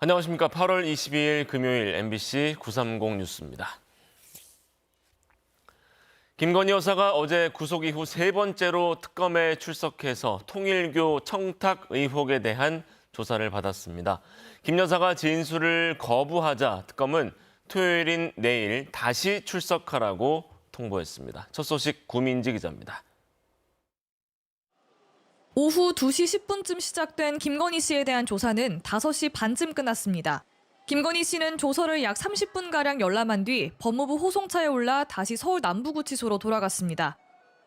안녕하십니까. 8월 22일 금요일 MBC 930 뉴스입니다. 김건희 여사가 어제 구속 이후 세 번째로 특검에 출석해서 통일교 청탁 의혹에 대한 조사를 받았습니다. 김 여사가 진술을 거부하자 특검은 토요일인 내일 다시 출석하라고 통보했습니다. 첫 소식 구민지 기자입니다. 오후 2시 10분쯤 시작된 김건희 씨에 대한 조사는 5시 반쯤 끝났습니다. 김건희 씨는 조서를 약 30분가량 열람한 뒤 법무부 호송차에 올라 다시 서울 남부구치소로 돌아갔습니다.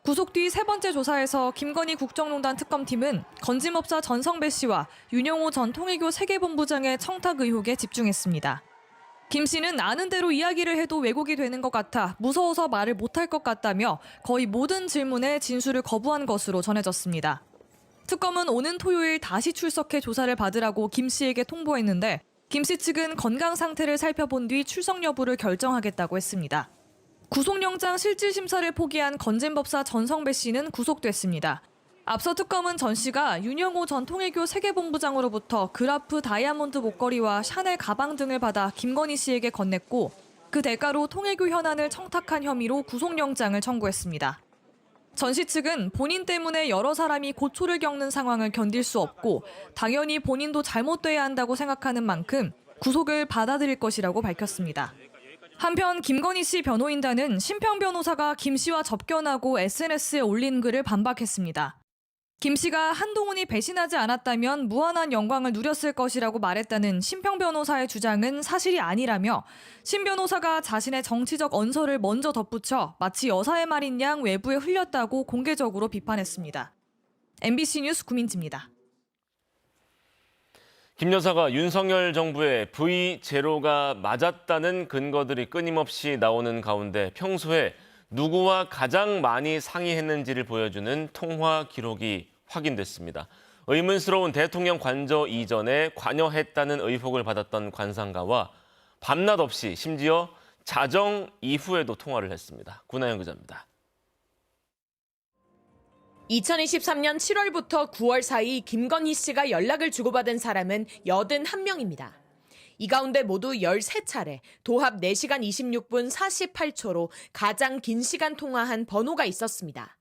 구속 뒤 세 번째 조사에서 김건희 국정농단 특검팀은 건짐업사 전성배 씨와 윤영호 전 통일교 세계본부장의 청탁 의혹에 집중했습니다. 김 씨는 아는 대로 이야기를 해도 왜곡이 되는 것 같아 무서워서 말을 못할 것 같다며 거의 모든 질문에 진술을 거부한 것으로 전해졌습니다. 특검은 오는 토요일 다시 출석해 조사를 받으라고 김 씨에게 통보했는데 김 씨 측은 건강 상태를 살펴본 뒤 출석 여부를 결정하겠다고 했습니다. 구속영장 실질 심사를 포기한 건진법사 전성배 씨는 구속됐습니다. 앞서 특검은 전 씨가 윤영호 전 통일교 세계본부장으로부터 그라프 다이아몬드 목걸이와 샤넬 가방 등을 받아 김건희 씨에게 건넸고 그 대가로 통일교 현안을 청탁한 혐의로 구속영장을 청구했습니다. 전 씨 측은 본인 때문에 여러 사람이 고초를 겪는 상황을 견딜 수 없고 당연히 본인도 잘못돼야 한다고 생각하는 만큼 구속을 받아들일 것이라고 밝혔습니다. 한편 김건희 씨 변호인단은 심평 변호사가 김 씨와 접견하고 SNS에 올린 글을 반박했습니다. 김 씨가 한동훈이 배신하지 않았다면 무한한 영광을 누렸을 것이라고 말했다는 심평 변호사의 주장은 사실이 아니라며 심 변호사가 자신의 정치적 언설을 먼저 덧붙여 마치 여사의 말인 양 외부에 흘렸다고 공개적으로 비판했습니다. MBC 뉴스 구민지입니다. 김 여사가 윤석열 정부의 V0가 맞았다는 근거들이 끊임없이 나오는 가운데 평소에 누구와 가장 많이 상의했는지를 보여주는 통화 기록이 확인됐습니다. 의문스러운 대통령 관저 이전에 관여했다는 의혹을 받았던 관상가와 밤낮 없이 심지어 자정 이후에도 통화를 했습니다. 구나영 기자입니다. 2023년 7월부터 9월 사이 김건희 씨가 연락을 주고받은 사람은 81명입니다. 이 가운데 모두 13차례, 도합 4시간 26분 48초로 가장 긴 시간 통화한 번호가 있었습니다.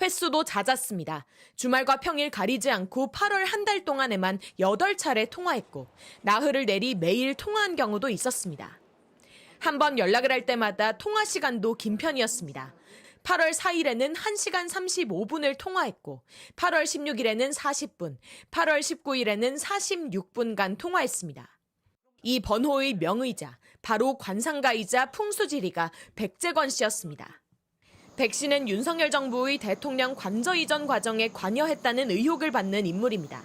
횟수도 잦았습니다. 주말과 평일 가리지 않고 8월 한 달 동안에만 8차례 통화했고, 나흘을 내리 매일 통화한 경우도 있었습니다. 한 번 연락을 할 때마다 통화 시간도 긴 편이었습니다. 8월 4일에는 1시간 35분을 통화했고 8월 16일에는 40분, 8월 19일에는 46분간 통화했습니다. 이 번호의 명의자, 바로 관상가이자 풍수지리가 백재권 씨였습니다. 백 씨는 윤석열 정부의 대통령 관저 이전 과정에 관여했다는 의혹을 받는 인물입니다.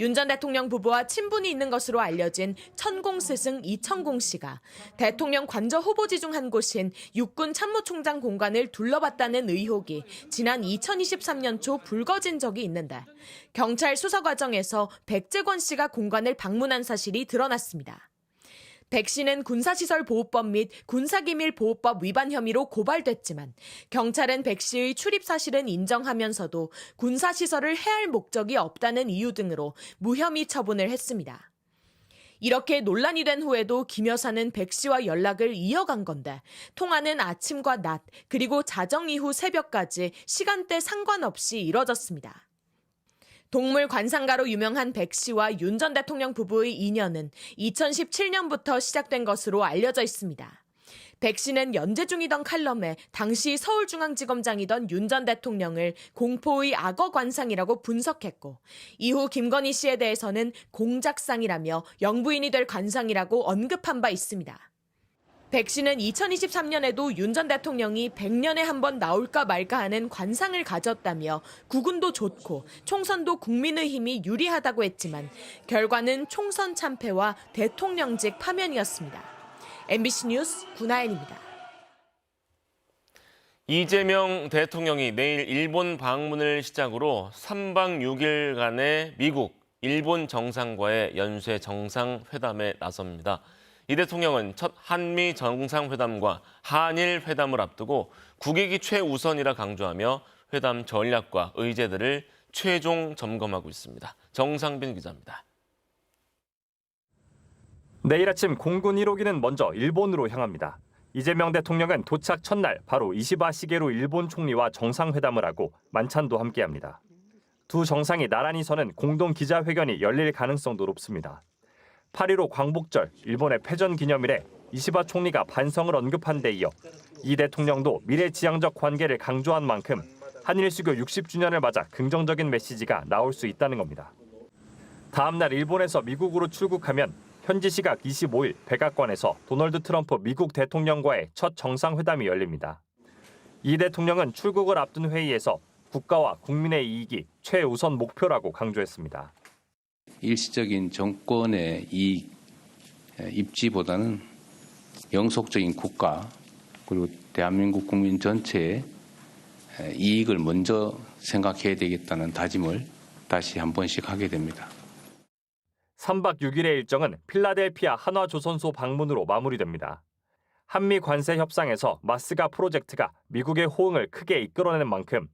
윤 전 대통령 부부와 친분이 있는 것으로 알려진 천공 스승 이천공 씨가 대통령 관저 후보지 중 한 곳인 육군 참모총장 공간을 둘러봤다는 의혹이 지난 2023년 초 불거진 적이 있는데 경찰 수사 과정에서 백재권 씨가 공간을 방문한 사실이 드러났습니다. 백 씨는 군사시설 보호법 및 군사기밀 보호법 위반 혐의로 고발됐지만 경찰은 백 씨의 출입 사실은 인정하면서도 군사시설을 해할 목적이 없다는 이유 등으로 무혐의 처분을 했습니다. 이렇게 논란이 된 후에도 김 여사는 백 씨와 연락을 이어간 건데 통화는 아침과 낮 그리고 자정 이후 새벽까지 시간대 상관없이 이뤄졌습니다. 동물 관상가로 유명한 백 씨와 윤 전 대통령 부부의 인연은 2017년부터 시작된 것으로 알려져 있습니다. 백 씨는 연재 중이던 칼럼에 당시 서울중앙지검장이던 윤 전 대통령을 공포의 악어 관상이라고 분석했고 이후 김건희 씨에 대해서는 공작상이라며 영부인이 될 관상이라고 언급한 바 있습니다. 백 씨는 2023년에도 윤 전 대통령이 100년에 한 번 나올까 말까 하는 관상을 가졌다며 국운도 좋고 총선도 국민의 힘이 유리하다고 했지만 결과는 총선 참패와 대통령직 파면이었습니다. MBC 뉴스 구나연입니다. 이재명 대통령이 내일 일본 방문을 시작으로 3박 6일간의 미국, 일본 정상과의 연쇄 정상회담에 나섭니다. 이 대통령은 첫 한미 정상회담과 한일 회담을 앞두고 국익이 최우선이라 강조하며 회담 전략과 의제들을 최종 점검하고 있습니다. 정상빈 기자입니다. 내일 아침 공군 1호기는 먼저 일본으로 향합니다. 이재명 대통령은 도착 첫날 바로 이시바 시게로 일본 총리와 정상회담을 하고 만찬도 함께합니다. 두 정상이 나란히 서는 공동 기자회견이 열릴 가능성도 높습니다. 8.15 광복절 일본의 패전 기념일에 이시바 총리가 반성을 언급한 데 이어 이 대통령도 미래지향적 관계를 강조한 만큼 한일 수교 60주년을 맞아 긍정적인 메시지가 나올 수 있다는 겁니다. 다음 날 일본에서 미국으로 출국하면 현지 시각 25일 백악관에서 도널드 트럼프 미국 대통령과의 첫 정상회담이 열립니다. 이 대통령은 출국을 앞둔 회의에서 국가와 국민의 이익이 최우선 목표라고 강조했습니다. 일시적인 정권의 에, 입지보다는 영속적인 국가 그리고 대한민국 국민 전체의 에, 이익을 먼저 생각해야 되겠다는 다짐을 다시 한 번씩 하게 됩니다. 3박 6일의 일정은 필라델피아 한화조선소 방문으로 마무리됩니다. 한미 관세 협상에서 마스가 프로젝트가 미국의 호응을 크게 이끌어내는 만큼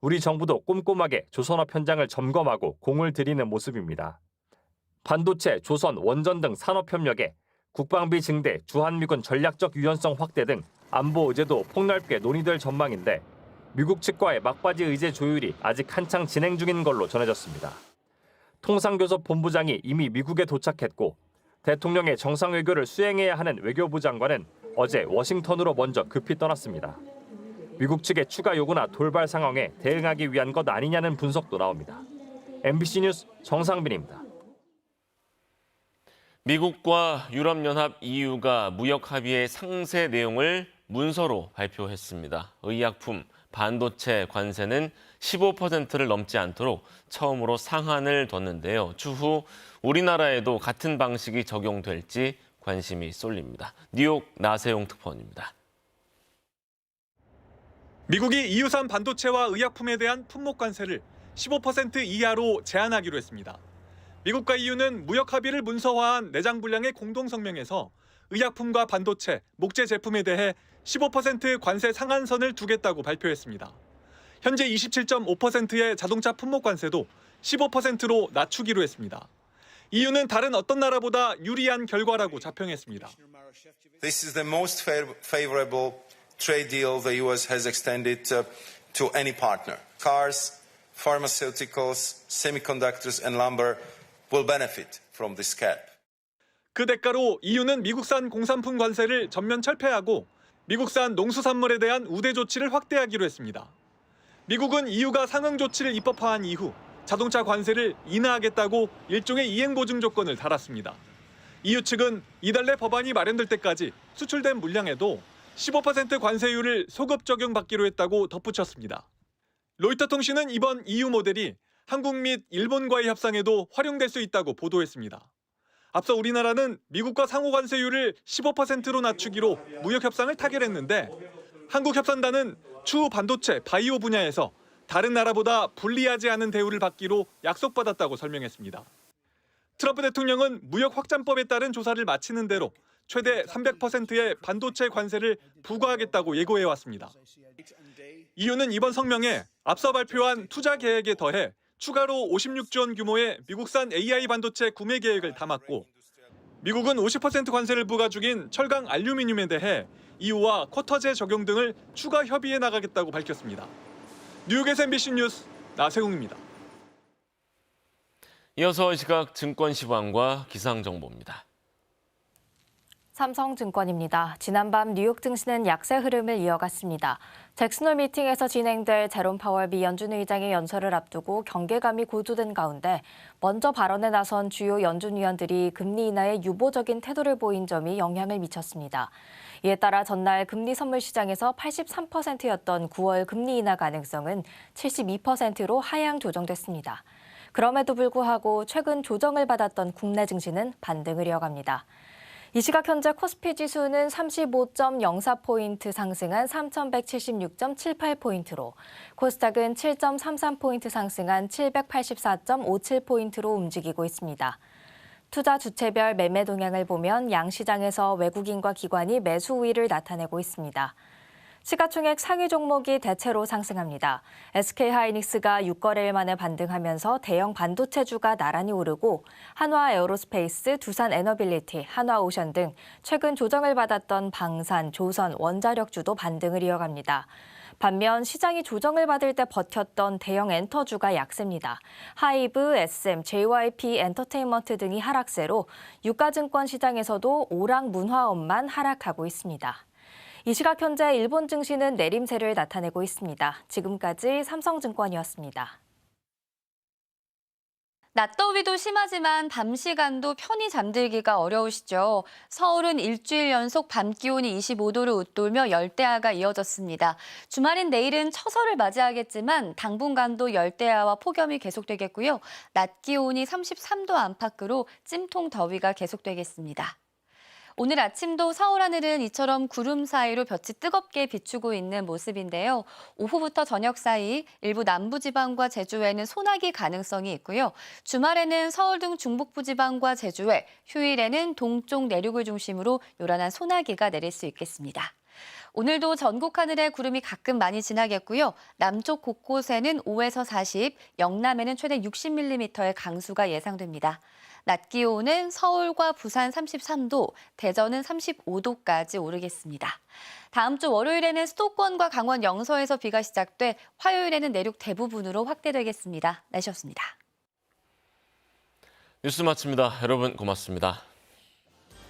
우리 정부도 꼼꼼하게 조선업 현장을 점검하고 공을 들이는 모습입니다. 반도체, 조선, 원전 등 산업 협력에 국방비 증대, 주한미군 전략적 유연성 확대 등 안보 의제도 폭넓게 논의될 전망인데 미국 측과의 막바지 의제 조율이 아직 한창 진행 중인 걸로 전해졌습니다. 통상교섭 본부장이 이미 미국에 도착했고 대통령의 정상 외교를 수행해야 하는 외교부 장관은 어제 워싱턴으로 먼저 급히 떠났습니다. 미국 측의 추가 요구나 돌발 상황에 대응하기 위한 것 아니냐는 분석도 나옵니다. MBC 뉴스 정상빈입니다. 미국과 유럽연합 EU가 무역 합의의 상세 내용을 문서로 발표했습니다. 의약품, 반도체 관세는 15%를 넘지 않도록 처음으로 상한을 뒀는데요. 추후 우리나라에도 같은 방식이 적용될지 관심이 쏠립니다. 뉴욕 나세용 특파원입니다. 미국이 EU산 반도체와 의약품에 대한 품목 관세를 15% 이하로 제한하기로 했습니다. 미국과 EU는 무역 합의를 문서화한 내장 분량의 공동 성명에서 의약품과 반도체, 목재 제품에 대해 15% 관세 상한선을 두겠다고 발표했습니다. 현재 27.5%의 자동차 품목 관세도 15%로 낮추기로 했습니다. EU는 다른 어떤 나라보다 유리한 결과라고 자평했습니다. This is the most fav- favorable trade deal the U.S. has extended uh, to any partner. Cars, pharmaceuticals, semiconductors, and lumber will benefit from this cap. 그 대가로 EU는 미국산 공산품 관세를 전면 철폐하고 미국산 농수산물에 대한 우대 조치를 확대하기로 했습니다. 미국은 EU가 상응 조치를 입법화한 이후 자동차 관세를 인하하겠다고 일종의 이행 보증 조건을 달았습니다. EU 측은 이달 내 법안이 마련될 때까지 수출된 물량에도 15% 관세율을 소급 적용받기로 했다고 덧붙였습니다. 로이터 통신은 이번 EU 모델이 한국 및 일본과의 협상에도 활용될 수 있다고 보도했습니다. 앞서 우리나라는 미국과 상호 관세율을 15%로 낮추기로 무역 협상을 타결했는데 한국 협상단은 추후 반도체, 바이오 분야에서 다른 나라보다 불리하지 않은 대우를 받기로 약속받았다고 설명했습니다. 트럼프 대통령은 무역 확장법에 따른 조사를 마치는 대로 최대 300%의 반도체 관세를 부과하겠다고 예고해 왔습니다. 이유는 이번 성명에 앞서 발표한 투자 계획에 더해 추가로 56조 원 규모의 미국산 AI 반도체 구매 계획을 담았고 미국은 50% 관세를 부과 중인 철강 알루미늄에 대해 EU와 쿼터제 적용 등을 추가 협의해 나가겠다고 밝혔습니다. 뉴욕에서 MBC 뉴스 나세웅입니다. 이어서 이 시각 증권 시황과 기상 정보입니다. 삼성증권입니다. 지난밤 뉴욕 증시는 약세 흐름을 이어갔습니다. 잭슨홀 미팅에서 진행될 제롬 파월 미 연준 의장의 연설을 앞두고 경계감이 고조된 가운데 먼저 발언에 나선 주요 연준 위원들이 금리 인하에 유보적인 태도를 보인 점이 영향을 미쳤습니다. 이에 따라 전날 금리 선물 시장에서 83%였던 9월 금리 인하 가능성은 72%로 하향 조정됐습니다. 그럼에도 불구하고 최근 조정을 받았던 국내 증시는 반등을 이어갑니다. 이 시각 현재 코스피 지수는 35.04포인트 상승한 3,176.78포인트로 코스닥은 7.33포인트 상승한 784.57포인트로 움직이고 있습니다. 투자 주체별 매매 동향을 보면 양 시장에서 외국인과 기관이 매수 우위를 나타내고 있습니다. 시가총액 상위 종목이 대체로 상승합니다. SK하이닉스가 6거래일 만에 반등하면서 대형 반도체주가 나란히 오르고 한화 에어로스페이스, 두산 에너빌리티, 한화오션 등 최근 조정을 받았던 방산, 조선, 원자력주도 반등을 이어갑니다. 반면 시장이 조정을 받을 때 버텼던 대형 엔터주가 약세입니다. 하이브, SM, JYP 엔터테인먼트 등이 하락세로 유가증권 시장에서도 오락 문화업만 하락하고 있습니다. 이 시각 현재 일본 증시는 내림세를 나타내고 있습니다. 지금까지 삼성증권이었습니다. 낮더위도 심하지만 밤 시간도 편히 잠들기가 어려우시죠. 서울은 일주일 연속 밤 기온이 25도를 웃돌며 열대야가 이어졌습니다. 주말인 내일은 처서를 맞이하겠지만 당분간도 열대야와 폭염이 계속되겠고요. 낮 기온이 33도 안팎으로 찜통 더위가 계속되겠습니다. 오늘 아침도 서울 하늘은 이처럼 구름 사이로 볕이 뜨겁게 비추고 있는 모습인데요. 오후부터 저녁 사이 일부 남부지방과 제주에는 소나기 가능성이 있고요. 주말에는 서울 등 중북부 지방과 제주에, 휴일에는 동쪽 내륙을 중심으로 요란한 소나기가 내릴 수 있겠습니다. 오늘도 전국 하늘에 구름이 가끔 많이 지나겠고요. 남쪽 곳곳에는 5에서 40, 영남에는 최대 60mm의 강수가 예상됩니다. 낮 기온은 서울과 부산 33도, 대전은 35도까지 오르겠습니다. 다음 주 월요일에는 수도권과 강원 영서에서 비가 시작돼 화요일에는 내륙 대부분으로 확대되겠습니다. 날씨였습니다. 뉴스 마칩니다. 여러분 고맙습니다.